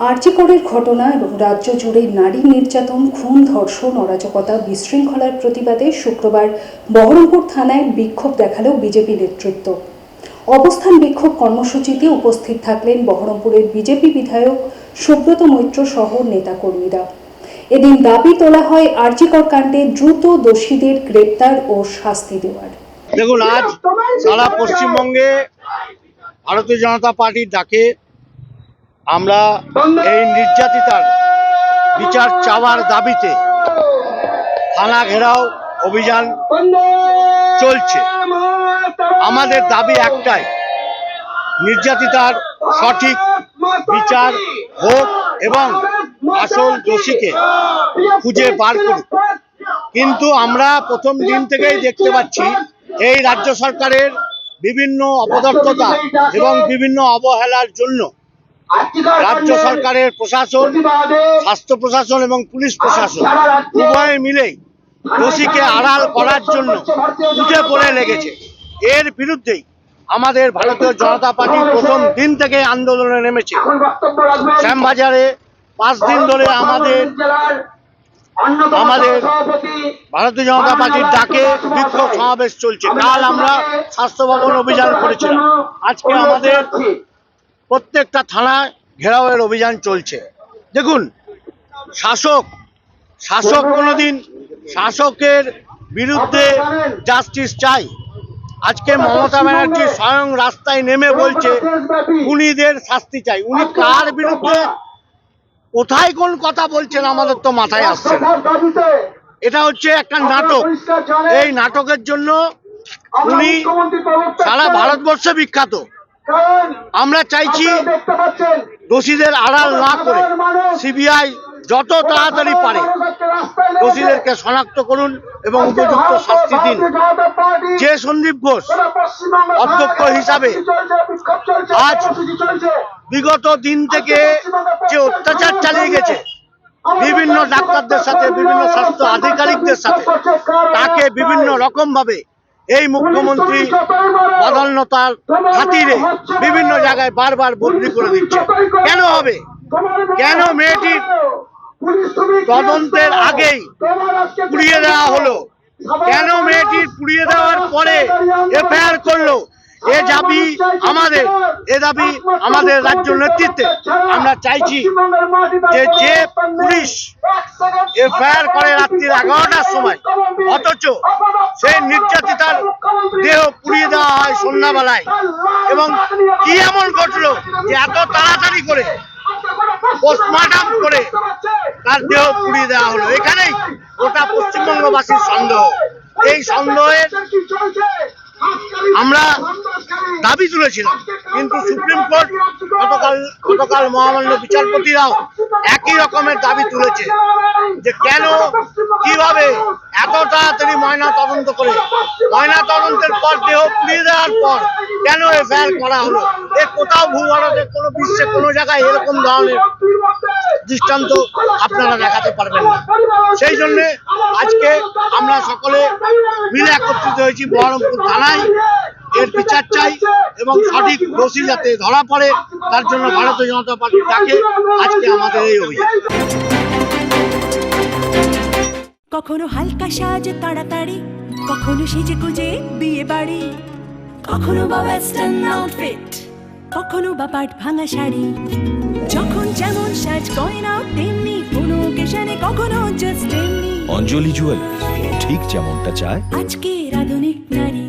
আর্যিকরের ঘটনা এবং রাজ্য জুড়ে নারী নির্যাতন খুন ধর্ষণ অরাজকতা বিশৃঙ্খলার প্রতিবাদে শুক্রবার বহরমপুর থানায় বিক্ষোভ দেখাল বিজেপি নেতৃত্ব। অবস্থান বিক্ষোভ কর্মসূচিতে উপস্থিত থাকলেন বহরমপুরের বিজেপি বিধায়ক সুব্রত মৈত্র সহ নেতাকর্মীরা। এদিন দাবি তোলা হয় আর্যিকর কাণ্ডে দ্রুত দোষীদের গ্রেপ্তার ও শাস্তি দেওয়ার। দেখুন আজ সারা পশ্চিমবঙ্গে ভারতীয় জনতা পার্টির ডাকে আমরা এই নির্যাতিতার বিচার চাওয়ার দাবিতে থানা ঘেরাও অভিযান চলছে। আমাদের দাবি একটাই, নির্যাতিতার সঠিক বিচার হোক এবং আসল দোষীকে খুঁজে বার করুক। কিন্তু আমরা প্রথম দিন থেকেই দেখতে পাচ্ছি, এই রাজ্য সরকারের বিভিন্ন অপদার্থতা এবং বিভিন্ন অবহেলার জন্য রাজ্য সরকারের প্রশাসন স্বাস্থ্য প্রশাসন এবং পুলিশ প্রশাসন উভয়ে মিলেই দোষীকে আড়াল করার জন্য উঠে পড়ে লেগেছে। এর বিরুদ্ধেই আমাদের ভারতীয় জনতা পার্টি প্রথম দিন থেকে আন্দোলনে নেমেছে। শ্যামবাজারে পাঁচ দিন ধরে আমাদের আমাদের ভারতীয় জনতা পার্টির ডাকে বিক্ষোভ সমাবেশ চলছে। কাল আমরা স্বাস্থ্য ভবন অভিযান করেছিলাম। আজকে আমাদের প্রত্যেকটা থানায় ঘেরাওয়ের অভিযান চলছে। দেখুন, শাসক শাসক কোনোদিন শাসকের বিরুদ্ধে জাস্টিস চাই। আজকে মমতা ব্যানার্জি স্বয়ং রাস্তায় নেমে বলছে উনিদের শাস্তি চাই। উনি কার বিরুদ্ধে, কোথায় কোন কথা বলছেন আমাদের তো মাথায় আসছে এটা হচ্ছে একটা নাটক। এই নাটকের জন্য উনি সারা ভারতবর্ষে বিখ্যাত। আমরা চাইছি দোষীদের আড়াল না করে সিবিআই যত তাড়াতাড়ি পারে দোষীদেরকে শনাক্ত করুন এবং উপযুক্ত শাস্তি দিন। যে সন্দীপ ঘোষ অধ্যক্ষ হিসাবে আজ বিগত দিন থেকে যে অত্যাচার চালিয়ে গেছে বিভিন্ন ডাক্তারদের সাথে বিভিন্ন স্বাস্থ্য আধিকারিকদের সাথে তাকে বিভিন্ন রকম ভাবে এই মুখ্যমন্ত্রী বদলনতার খাতিরে বিভিন্ন জায়গায় বারবার বদলি করে দিচ্ছে। কেন হবে? কেন মেয়েটির তদন্তের আগেই পুড়িয়ে দেওয়া হলো। কেন মেয়েটির পুড়িয়ে দেওয়ার পরে এফআইআর করল? এ দাবি আমাদের এ দাবি আমাদের রাজ্য নেতৃত্বে। আমরা চাইছি যে যে পুলিশ এফআইআর করে রাত্রির এগারোটার সময় অথচ সেই নির্যাতিতার দেহ পুড়িয়ে দেওয়া হয় সন্ধ্যাবেলায়। এবং কি এমন ঘটলো যে এত তাড়াতাড়ি করে পোস্টমর্টম করে তার দেহ পুড়িয়ে দেওয়া হলো? এখানেই গোটা পশ্চিমবঙ্গবাসীর সন্দেহ। এই সন্দেহের আমরা দাবি তুলেছিলাম, কিন্তু সুপ্রিম কোর্ট গতকাল গতকাল মহামান্য বিচারপতিরাও একই রকমের দাবি তুলেছে যে কেন, কীভাবে এত তাড়াতাড়ি ময়না তদন্ত করে ময়না তদন্তের পর দেহ পুড়িয়ে দেওয়ার পর কেন এফআইআর করা হলো? এ কোথাও ভূভারতে কোনো বিশ্বে কোনো জায়গায় এরকম ধরনের দৃষ্টান্ত আপনারা দেখাতে পারবেন না। সেই জন্যে আজকে আমরা সকলে মিলে একত্রিত হয়েছি বহরমপুর থানায়। এর বিচার চাই এবং সঠিক দোষী যাতে ধরা পড়ে তার জন্য ভারতীয় জনতা পার্টির ডাকে আজকে আমাদের এই অভিযান। কখনো হালকা সাজ তাড়াতাড়ি কখনো সেজে গুজে বিয়ে বাড়ি কখনো বা ওয়েস্টার্ন আউটফিট কখনো বা পাট ভাঙা শাড়ি। যখন যেমন সাজ গয়না তেমনি কোনো ওকেশনে কখনো জাস্ট তেমনি। অঞ্জলি জুয়েলার্স ঠিক যেমনটা চায়। আজকের আধুনিক নারী।